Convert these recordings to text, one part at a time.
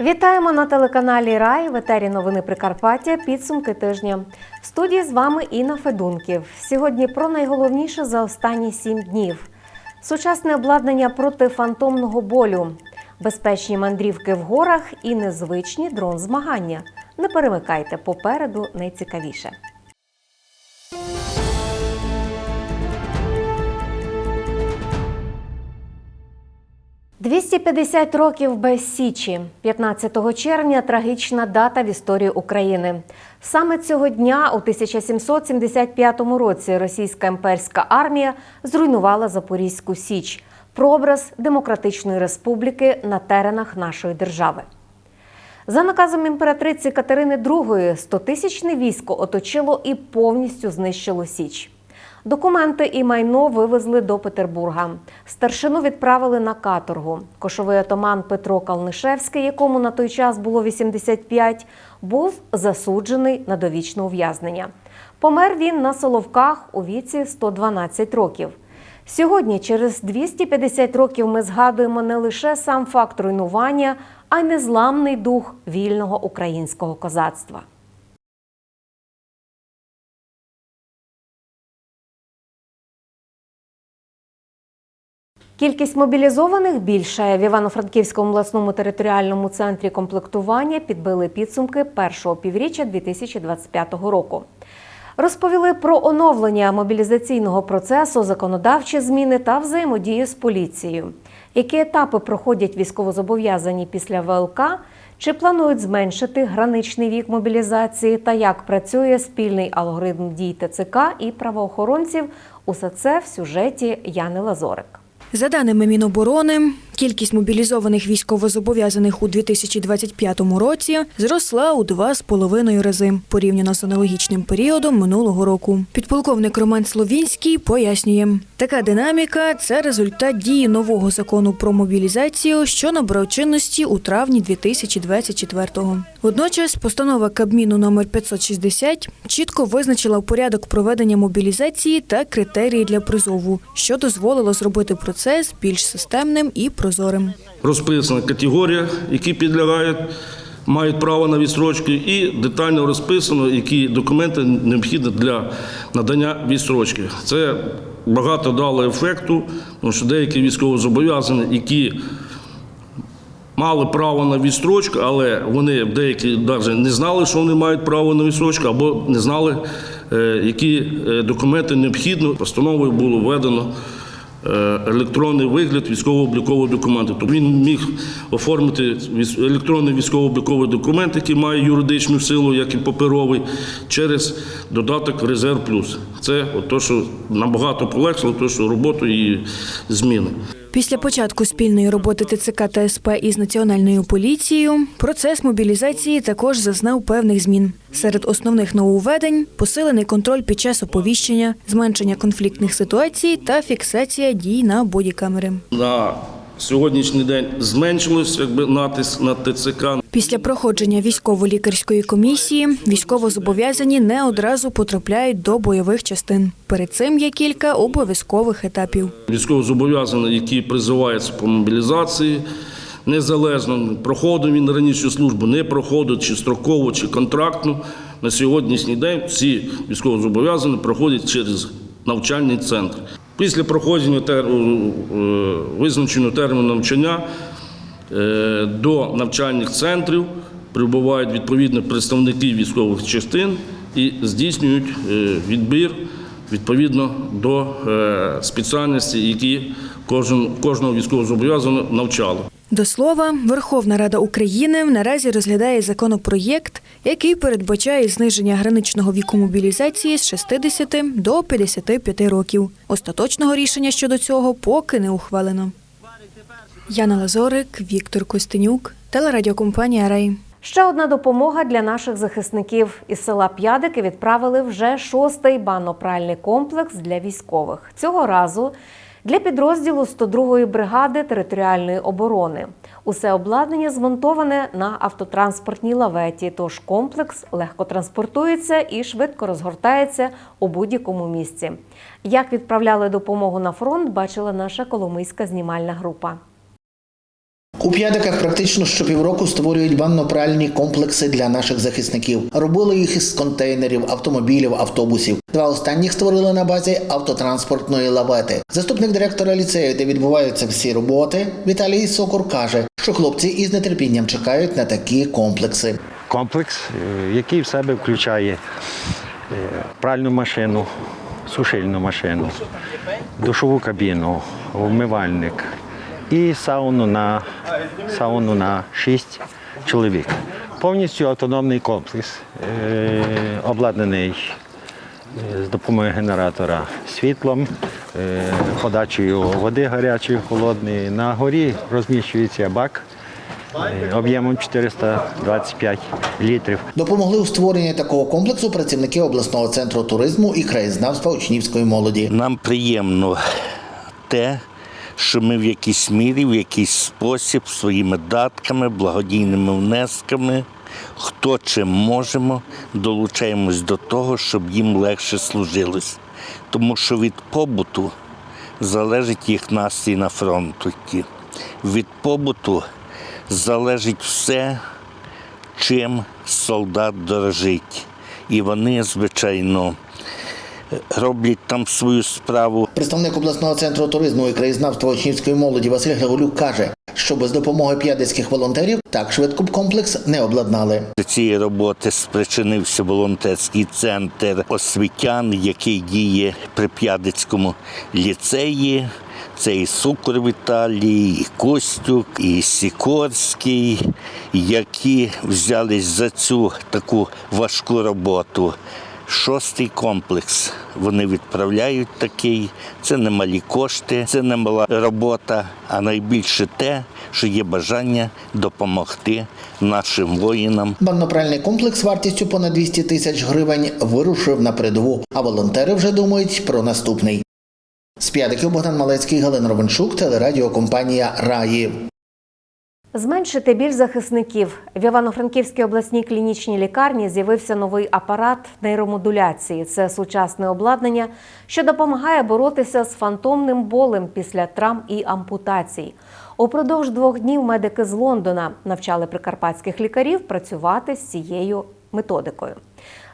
Вітаємо на телеканалі Рай в етері новини Прикарпаття. Підсумки тижня. В студії з вами Інна Федунків. Сьогодні про найголовніше за останні сім днів: сучасне обладнання проти фантомного болю, безпечні мандрівки в горах і незвичні дрон-змагання. Не перемикайте попереду найцікавіше. «250 років без Січі. 15 червня трагічна дата в історії України. Саме цього дня, у 1775 році, російська імперська армія зруйнувала Запорізьку Січ, прообраз демократичної республіки на теренах нашої держави. За наказом імператриці Катерини II 100-тисячне військо оточило і повністю знищило Січ. Документи і майно вивезли до Петербурга. Старшину відправили на каторгу. Кошовий отаман Петро Калнишевський, якому на той час було 85, був засуджений на довічне ув'язнення. Помер він на Соловках у віці 112 років. Сьогодні, через 250 років, ми згадуємо не лише сам факт руйнування, а й незламний дух вільного українського козацтва. Кількість мобілізованих більшає. В Івано-Франківському обласному територіальному центрі комплектування підбили підсумки першого півріччя 2025 року. Розповіли про оновлення мобілізаційного процесу, законодавчі зміни та взаємодію з поліцією. Які етапи проходять військовозобов'язані після ВЛК? Чи планують зменшити граничний вік мобілізації та як працює спільний алгоритм дій ТЦК і правоохоронців? Усе це в сюжеті Яни Лазорик. За даними Міноборони, кількість мобілізованих військовозобов'язаних у 2025 році зросла у два з половиною рази порівняно з аналогічним періодом минулого року. Підполковник Роман Словінський пояснює, така динаміка це результат дії нового закону про мобілізацію, що набрав чинності у травні 2024-го. Водночас постанова Кабміну номер 560 чітко визначила порядок проведення мобілізації та критерії для призову, що дозволило зробити процес більш системним і прозорим. розписана категорія, які підлягають, мають право на відстрочку, і детально розписано, які документи необхідні для надання відстрочки. Це багато дало ефекту, тому що деякі військовозобов'язані, які мали право на відстрочку, але вони деякі навіть не знали, що вони мають право на відстрочку, або не знали, е, які е, документи необхідні. Постановою було введено електронний вигляд військово-облікового документу. Тобто він міг оформити електронний військово-обліковий документ, який має юридичну силу, як і паперовий, через додаток Резерв Плюс. Це от то, що набагато полегшило, то, що роботу і зміни. Після початку спільної роботи ТЦК та СП із національною поліцією процес мобілізації також зазнав певних змін. Серед основних нововведень посилений контроль під час оповіщення, зменшення конфліктних ситуацій та фіксація дій на бодікамери. На сьогоднішній день зменшилось якби натиск на ТЦК. Після проходження військово-лікарської комісії військовозобов'язані не одразу потрапляють до бойових частин. Перед цим є кілька обов'язкових етапів. Військовозобов'язаний, які призиваються по мобілізації, незалежно проходив він раніше службу, не проходив, чи строково, чи контрактну. На сьогоднішній день всі військовозобов'язані проходять через навчальний центр. Після проходження тер... е, визначеного терміну навчання е, до навчальних центрів прибувають відповідно представники військових частин і здійснюють е, відбір відповідно до е, спеціальності, які кожен, кожного військовозобов'язаного навчали. До слова, Верховна Рада України наразі розглядає законопроєкт, який передбачає зниження граничного віку мобілізації з 60 до 55 років. Остаточного рішення щодо цього поки не ухвалено. Яна Лазорик, Віктор Костенюк, телерадіокомпанія Рей. Ще одна допомога для наших захисників. Із села П'ядики відправили вже шостий банно-пральний комплекс для військових. Цього разу для підрозділу 102-ї бригади територіальної оборони. Усе обладнання змонтоване на автотранспортній лаветі, тож комплекс легко транспортується і швидко розгортається у будь-якому місці. Як відправляли допомогу на фронт, бачила наша коломийська знімальна група. У п'ядиках практично щопівроку створюють банно-пральні комплекси для наших захисників. Робили їх із контейнерів, автомобілів, автобусів. Два останніх створили на базі автотранспортної лавети. Заступник директора ліцею, де відбуваються всі роботи, Віталій Сокур каже, що хлопці із нетерпінням чекають на такі комплекси. комплекс, е, який в себе включає е, пральну машину, сушильну машину, душову кабіну, вмивальник і сауну на, сауну на 6 чоловік. Повністю автономний комплекс, е, обладнаний е, з допомогою генератора світлом, е, подачею води гарячої, холодної. На горі розміщується бак е, об'ємом 425 літрів. Допомогли у створенні такого комплексу працівники обласного центру туризму і краєзнавства учнівської молоді. Нам приємно те, що ми в якійсь мірі, в якийсь спосіб своїми датками, благодійними внесками, хто чим можемо, долучаємось до того, щоб їм легше служилось. Тому що від побуту залежить їх настрій на фронті. Від побуту залежить все, чим солдат дорожить. І вони, звичайно, роблять там свою справу. Представник обласного центру туризму і краєзнавства учнівської молоді Василь Григорюк каже, що без допомоги п'ядицьких волонтерів так швидко б комплекс не обладнали. До цієї роботи спричинився волонтерський центр освітян, який діє при П'ядицькому ліцеї. Це і Сукор Віталій, і Костюк, і Сікорський, які взялись за цю таку важку роботу. Шостий комплекс вони відправляють такий. Це не малі кошти, це не мала робота, а найбільше те, що є бажання допомогти нашим воїнам. Банно-пральний комплекс вартістю понад 200 тисяч гривень вирушив на передову, а волонтери вже думають про наступний. З п'ядиків Богдан Малецький, Галина Ровенчук, телерадіокомпанія Раї. Зменшити біль захисників в Івано-Франківській обласній клінічній лікарні з'явився новий апарат нейромодуляції. Це сучасне обладнання, що допомагає боротися з фантомним болем після травм і ампутацій. Упродовж двох днів медики з Лондона навчали прикарпатських лікарів працювати з цією методикою.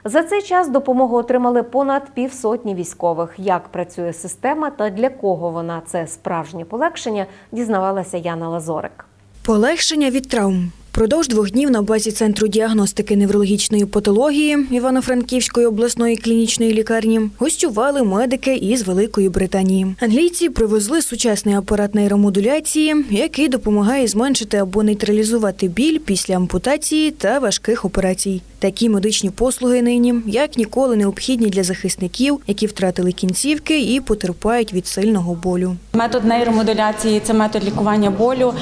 За цей час допомогу отримали понад півсотні військових. Як працює система та для кого вона це справжнє полегшення, дізнавалася Яна Лазорик. Полегшення від травм. Продовж двох днів на базі центру діагностики неврологічної патології Івано-Франківської обласної клінічної лікарні гостювали медики із Великої Британії. Англійці привезли сучасний апарат нейромодуляції, який допомагає зменшити або нейтралізувати біль після ампутації та важких операцій. Такі медичні послуги нині як ніколи необхідні для захисників, які втратили кінцівки і потерпають від сильного болю. Метод нейромодуляції це метод лікування болю,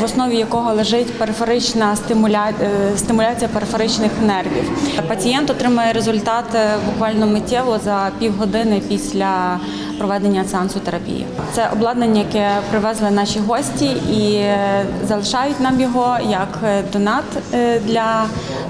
в основі якого лежить периферична стимуля... е, стимуляція периферичних нервів. Пацієнт отримує результат е, буквально миттєво за півгодини після проведення сеансу терапії. Це обладнання, яке привезли наші гості і е, залишають нам його як донат для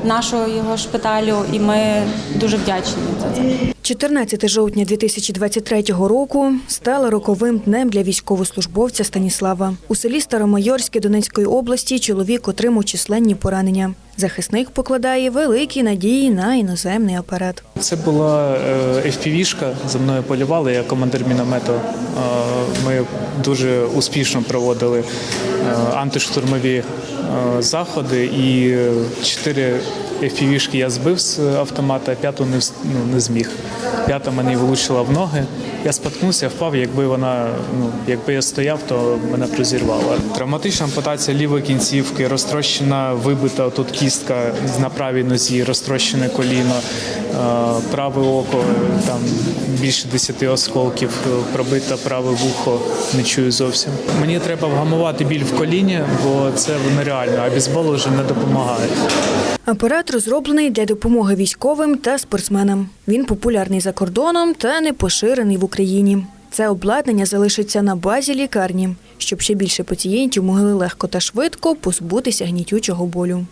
нашого його шпиталю, і ми дуже вдячні за це. 14 жовтня 2023 року стало роковим днем для військовослужбовця Станіслава. У селі Старомайорське Донецької області чоловік отримав численні поранення. Захисник покладає великі надії на іноземний апарат. Це була е, FPV-шка, за мною полювали, я командир міномету. Е, Ми дуже успішно проводили е, антиштурмові заходи, і чотири FPV-шки я збив з автомата, а п'яту не, ну, не зміг. П'ята мене влучила в ноги. Я споткнувся, впав. Якби вона, ну якби я стояв, то мене б розірвало. Травматична ампутація лівої кінцівки, розтрощена, вибита тут кістка на правій нозі, розтрощене коліно, е, праве око, там більше 10 осколків, е, пробите праве вухо, не чую зовсім. Мені треба вгамувати біль в коліні, бо це нереально, а бейсбол вже не допомагає. Апарат розроблений для допомоги військовим та спортсменам. Він популярний за кордоном та не поширений в Україні. Це обладнання залишиться на базі лікарні, щоб ще більше пацієнтів могли легко та швидко позбутися гнітючого болю.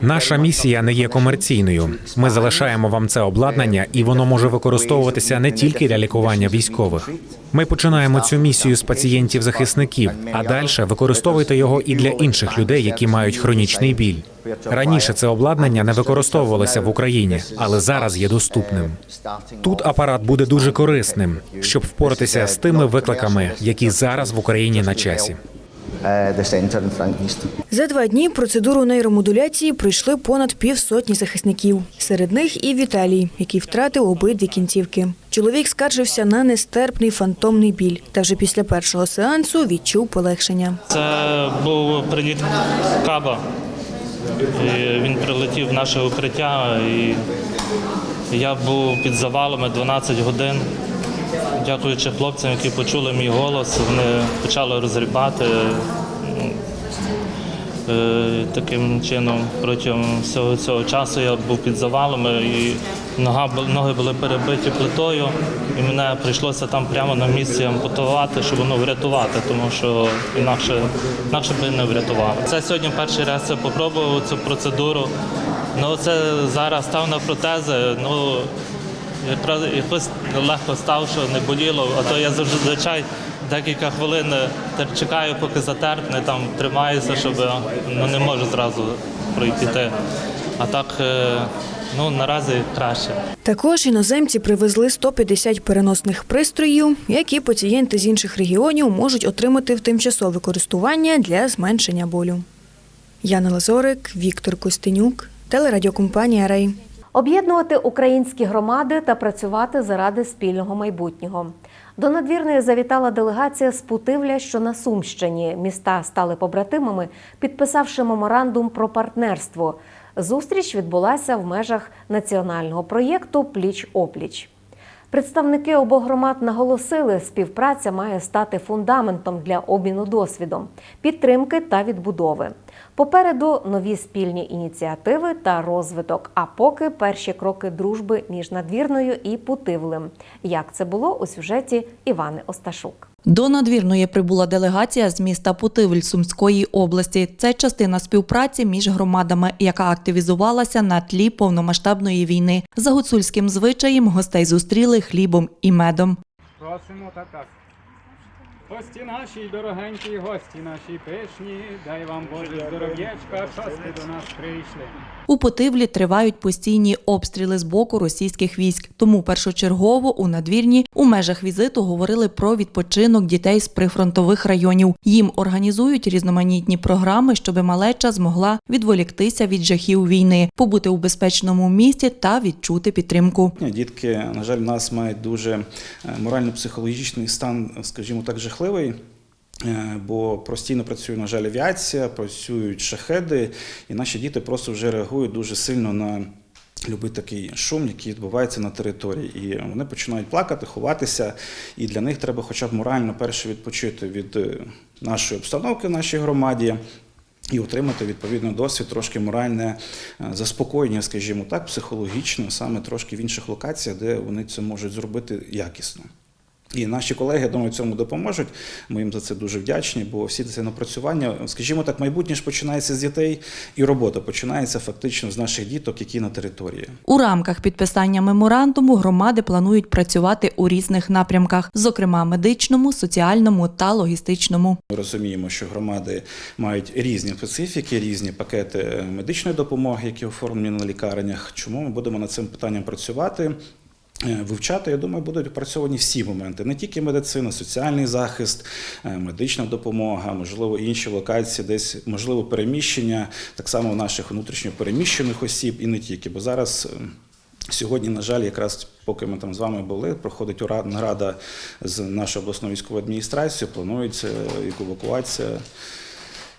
Наша місія не є комерційною. Ми залишаємо вам це обладнання, і воно може використовуватися не тільки для лікування військових. Ми починаємо цю місію з пацієнтів захисників, а далі використовуйте його і для інших людей, які мають хронічний біль. Раніше це обладнання не використовувалося в Україні, але зараз є доступним. Тут апарат буде дуже корисним, щоб впоратися з тими викликами, які зараз в Україні на часі. За два дні процедуру нейромодуляції пройшли понад півсотні захисників. Серед них і Віталій, який втратив обидві кінцівки. Чоловік скаржився на нестерпний фантомний біль, та вже після першого сеансу відчув полегшення. Це був приліт каба. І він прилетів в наше укриття, і я був під завалами 12 годин. Дякуючи хлопцям, які почули мій голос, вони почали розрібати. Ну, е, Таким чином, протягом всього цього часу я був під завалами, і нога, ноги були перебиті плитою, і мене прийшлося там прямо на місці ампутувати, щоб воно врятувати, тому що інакше, інакше би не врятували. Це сьогодні перший раз я попробував цю процедуру. Ну, це зараз став на протези. Ну, якось легко став, що не боліло, а то я зазвичай декілька хвилин чекаю, поки затерпне, там тримаюся, щоб ну, не можу зразу пройти. А так, е, ну наразі краще. Також іноземці привезли 150 переносних пристроїв, які пацієнти з інших регіонів можуть отримати в тимчасове користування для зменшення болю. Яна Лазорик, Віктор Костенюк, телерадіокомпанія Рей. Об'єднувати українські громади та працювати заради спільного майбутнього. До надвірної завітала делегація з Путивля, що на Сумщині. Міста стали побратимами, підписавши меморандум про партнерство. Зустріч відбулася в межах національного проєкту Пліч опліч. Представники обох громад наголосили, співпраця має стати фундаментом для обміну досвідом, підтримки та відбудови. Попереду нові спільні ініціативи та розвиток. А поки перші кроки дружби між надвірною і Путивлем. Як це було у сюжеті Івани Осташук. До надвірної прибула делегація з міста Путивль Сумської області. Це частина співпраці між громадами, яка активізувалася на тлі повномасштабної війни. За гуцульським звичаєм гостей зустріли хлібом і медом. Просимо така. Гості наші, дорогенькі, гості наші пишні, дай вам Боже здоров'ячка, час ви до нас прийшли. У Путивлі тривають постійні обстріли з боку російських військ. Тому першочергово у надвірні у межах візиту говорили про відпочинок дітей з прифронтових районів. Їм організують різноманітні програми, щоби малеча змогла відволіктися від жахів війни, побути у безпечному місті та відчути підтримку. Дітки, на жаль, в нас мають дуже е, морально-психологічний стан, скажімо так, жахливий. Е, Бо постійно працює, на жаль, авіація, працюють шахеди, і наші діти просто вже реагують дуже сильно на любий такий шум, який відбувається на території. І вони починають плакати, ховатися. І для них треба хоча б морально перше відпочити від е, нашої обстановки в нашій громаді. І отримати відповідно досвід, трошки моральне е, заспокоєння, скажімо так, психологічно, саме трошки в інших локаціях, де вони це можуть зробити якісно. І наші колеги, я думаю, цьому допоможуть. Ми їм за це дуже вдячні, бо всі це напрацювання, скажімо так, майбутнє ж починається з дітей, і робота починається фактично з наших діток, які на території. У рамках підписання меморандуму громади планують працювати у різних напрямках, зокрема медичному, соціальному та логістичному. Ми розуміємо, що громади мають різні специфіки, різні пакети медичної допомоги, які оформлені на лікарнях. Чому ми будемо над цим питанням працювати? Е, Вивчати, я думаю, будуть опрацьовані всі моменти, не тільки медицина, соціальний захист, е, медична допомога, можливо, інші локації, десь можливо переміщення, так само наших внутрішньо переміщених осіб і не тільки. Бо зараз е, Сьогодні, на жаль, якраз поки ми там з вами були, проходить нарада з нашою обласною військовою адміністрацією, планується евакуація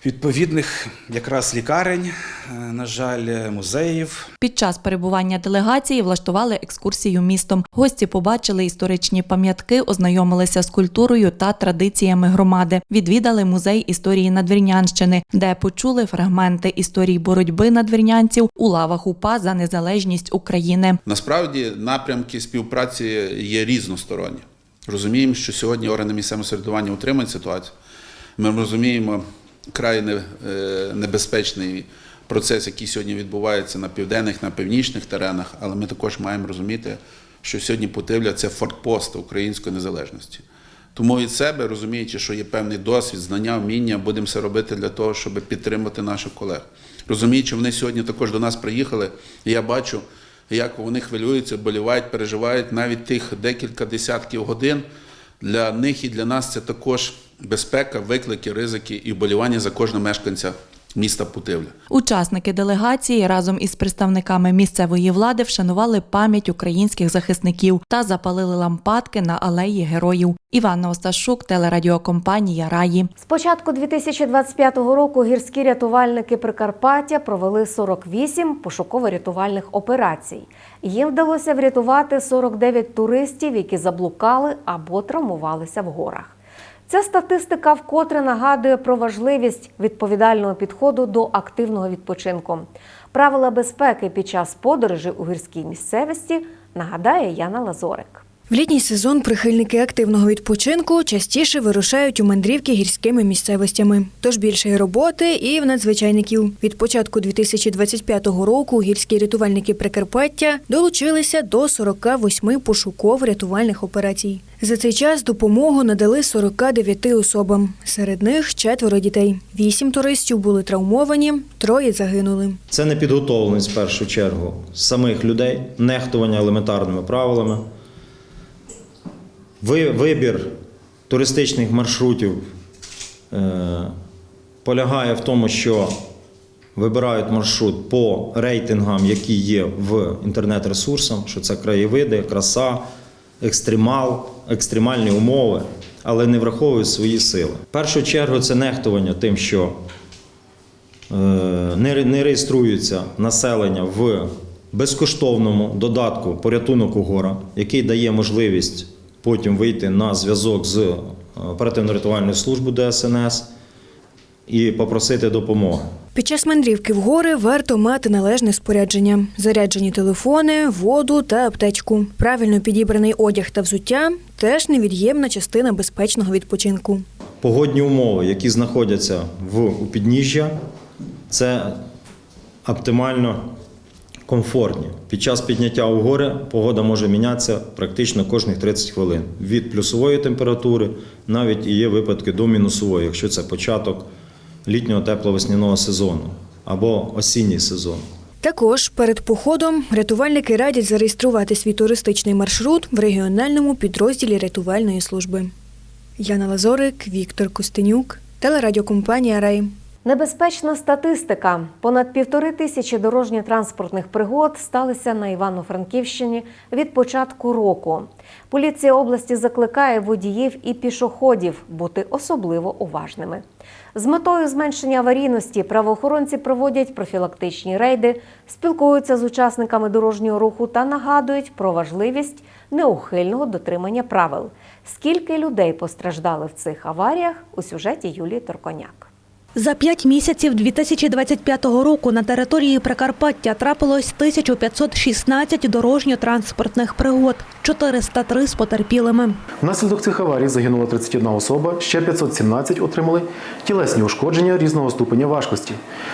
відповідних якраз лікарень, е, на жаль, музеїв. Під час перебування делегації влаштували екскурсію містом. Гості побачили історичні пам'ятки, ознайомилися з культурою та традиціями громади. Відвідали музей історії Надвірнянщини, де почули фрагменти історії боротьби надвірнянців у лавах УПА за незалежність України. Насправді напрямки співпраці є різносторонні. розуміємо, що сьогодні органи місцевого самоврядування утримують ситуацію. Ми розуміємо край е, небезпечний процес, який сьогодні відбувається на південних, на північних теренах, але ми також маємо розуміти, що сьогодні Путивля це фортпост української незалежності. Тому від себе, розуміючи, що є певний досвід, знання, вміння, будемо все робити для того, щоб підтримати наших колег. Розуміючи, вони сьогодні також до нас приїхали, і я бачу, як вони хвилюються, болівають, переживають навіть тих декілька десятків годин. Для них і для нас це також безпека, виклики, ризики і вболівання за кожного мешканця міста Путивля. Учасники делегації разом із представниками місцевої влади вшанували пам'ять українських захисників та запалили лампадки на алеї героїв. Іванна Осташук, телерадіокомпанія Раї. З початку 2025 року гірські рятувальники Прикарпаття провели 48 пошуково-рятувальних операцій. Їм вдалося врятувати 49 туристів, які заблукали або травмувалися в горах. Ця статистика вкотре нагадує про важливість відповідального підходу до активного відпочинку. Правила безпеки під час подорожі у гірській місцевості нагадає Яна Лазорик. В літній сезон прихильники активного відпочинку частіше вирушають у мандрівки гірськими місцевостями. Тож більше роботи і в надзвичайників. Від початку 2025 року гірські рятувальники Прикарпаття долучилися до 48 пошуково-рятувальних операцій. За цей час допомогу надали 49 особам. Серед них четверо дітей. Вісім туристів були травмовані, троє загинули. Це непідготовленість в першу чергу самих людей, нехтування елементарними правилами. Ви- Вибір туристичних маршрутів е, полягає в тому, що вибирають маршрут по рейтингам, які є в інтернет-ресурсах, що це краєвиди, краса, екстремал, екстремальні умови, але не враховують свої сили. В першу чергу це нехтування тим, що Е, не реєструється населення в безкоштовному додатку порятунок у гора, який дає можливість потім вийти на зв'язок з е, оперативно-рятувальною службою ДСНС і попросити допомоги. Під час мандрівки в гори варто мати належне спорядження: заряджені телефони, воду та аптечку. Правильно підібраний одяг та взуття теж невід'ємна частина безпечного відпочинку. Погодні умови, які знаходяться в у підніжжя, це оптимально комфортні. Під час підняття у гори погода може мінятися практично кожних 30 хвилин. Від плюсової температури навіть і є випадки до мінусової, якщо це початок літнього тепло-весняного сезону або осінній сезон. Також перед походом рятувальники радять зареєструвати свій туристичний маршрут в регіональному підрозділі рятувальної служби. Яна Лазорик, Віктор Костенюк, телерадіокомпанія Рай. Небезпечна статистика. Понад півтори тисячі дорожньо-транспортних пригод сталися на Івано-Франківщині від початку року. Поліція області закликає водіїв і пішоходів бути особливо уважними. З метою зменшення аварійності правоохоронці проводять профілактичні рейди, спілкуються з учасниками дорожнього руху та нагадують про важливість неухильного дотримання правил. Скільки людей постраждали в цих аваріях у сюжеті Юлії Торконяк. За п'ять місяців 2025 року на території Прикарпаття трапилось 1516 дорожньо-транспортних пригод, 403 з потерпілими. Внаслідок цих аварій загинула 31 особа, ще 517 отримали тілесні ушкодження різного ступеня важкості.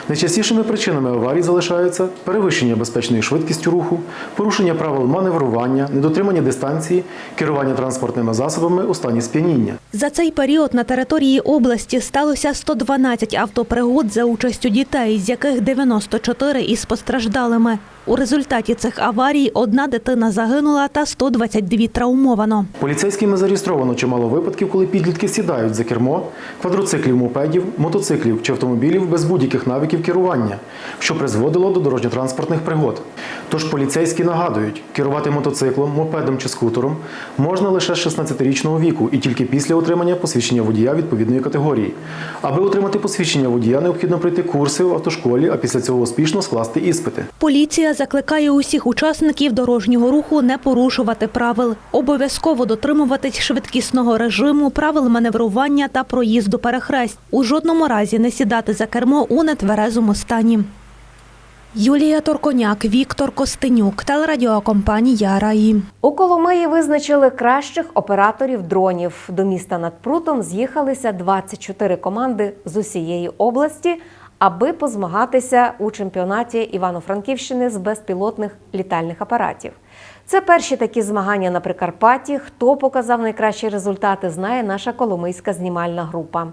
Найчастішими причинами аварій залишаються перевищення безпечної швидкістю руху, порушення правил маневрування, недотримання дистанції, керування транспортними засобами у стані сп'яніння. За цей період на території області сталося 112 автопригод за участю дітей, з яких 94 із постраждалими. У результаті цих аварій одна дитина загинула та 122 травмовано. Поліцейськими зареєстровано чимало випадків, коли підлітки сідають за кермо квадроциклів, мопедів, мотоциклів чи автомобілів без будь-яких навиків керування, що призводило до дорожньо-транспортних пригод. Тож поліцейські нагадують, керувати мотоциклом, мопедом чи скутером можна лише з 16-річного віку і тільки після отримання посвідчення водія відповідної категорії. Аби отримати посвідчення водія, необхідно пройти курси в автошколі, а після цього успішно скласти іспити. Поліція закликає усіх учасників дорожнього руху не порушувати правил, обов'язково дотримуватись швидкісного режиму, правил маневрування та проїзду перехресть. У жодному разі не сідати за кермо у нетверезому стані. Юлія Торконяк, Віктор Костенюк, телерадіокомпанія Раї. У Коломиї визначили кращих операторів дронів. До міста над прутом з'їхалися 24 команди з усієї області, аби позмагатися у чемпіонаті Івано-Франківщини з безпілотних літальних апаратів. Це перші такі змагання на Прикарпатті. Хто показав найкращі результати, знає наша коломийська знімальна група.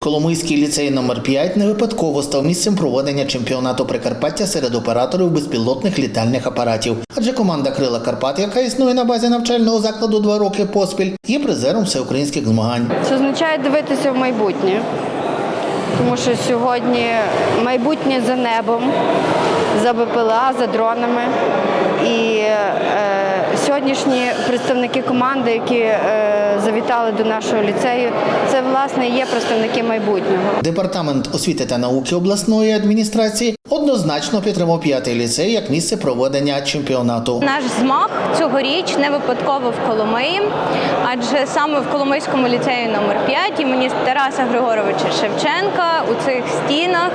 Коломийський ліцей номер 5 не випадково став місцем проведення чемпіонату Прикарпаття серед операторів безпілотних літальних апаратів. Адже команда Крила Карпат, яка існує на базі навчального закладу два роки поспіль, є призером всеукраїнських змагань. Це означає дивитися в майбутнє. Тому що сьогодні майбутнє за небом, за БПЛА, за дронами. І е, сьогоднішні представники команди, які е, завітали до нашого ліцею, це власне є представники майбутнього. Департамент освіти та науки обласної адміністрації однозначно підтримав п'ятий ліцей як місце проведення чемпіонату. Наш змаг цьогоріч не випадково в Коломиї, адже саме в Коломийському ліцеї номер 5 імені Тараса Григоровича Шевченка у цих стінах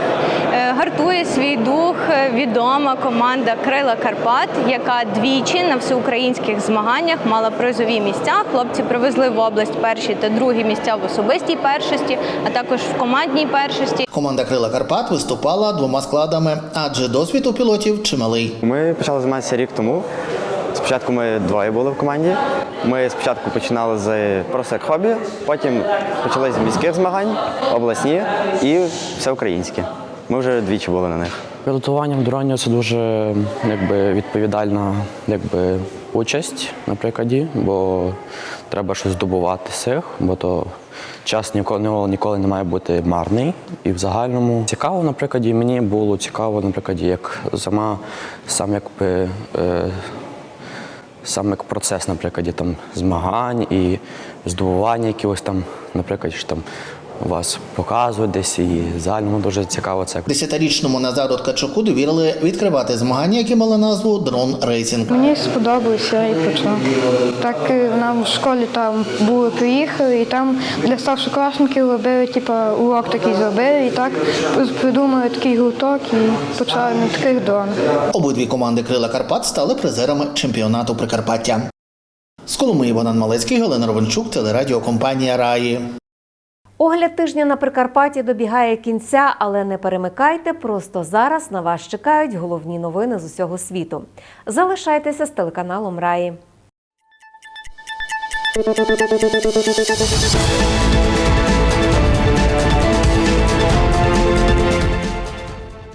е, гартує свій дух е, відома команда Крила Карпат, яка двічі на всеукраїнських змаганнях мала призові місця. Хлопці привезли в область перші та другі місця в особистій першості, а також в командній першості. Команда Крила Карпат виступала двома складами, адже досвід у пілотів чималий. Ми почали займатися рік тому. Спочатку ми двоє були в команді. Ми спочатку починали з просто як хобі, потім почали з міських змагань, обласні і всеукраїнські. Ми вже двічі були на них. Пілотування в дроні це дуже якби, відповідальна якби, участь на бо треба щось здобувати з бо то час ніколи, ніколи не має бути марний. І в загальному цікаво, і мені було цікаво, наприклад, як сама сам якби. Е, саме як процес, наприклад, там змагань і здобування якихось там, наприклад, що там вас показують десь і загально дуже цікаво це. Десятирічному Назару Ткачуку довірили відкривати змагання, які мали назву Дрон Рейсінг. Мені сподобалося і почав. Так е, нам в школі там були приїхали, і там для старшокласників робили, типу, урок такий зробили, і так придумали такий гурток і почали на таких дронах. Обидві команди Крила Карпат стали призерами чемпіонату Прикарпаття. З Коломиї Богдан Малецький, Галина Ровенчук, телерадіокомпанія Раї. Огляд тижня на Прикарпатті добігає кінця, але не перемикайте. Просто зараз на вас чекають головні новини з усього світу. Залишайтеся з телеканалом Раї.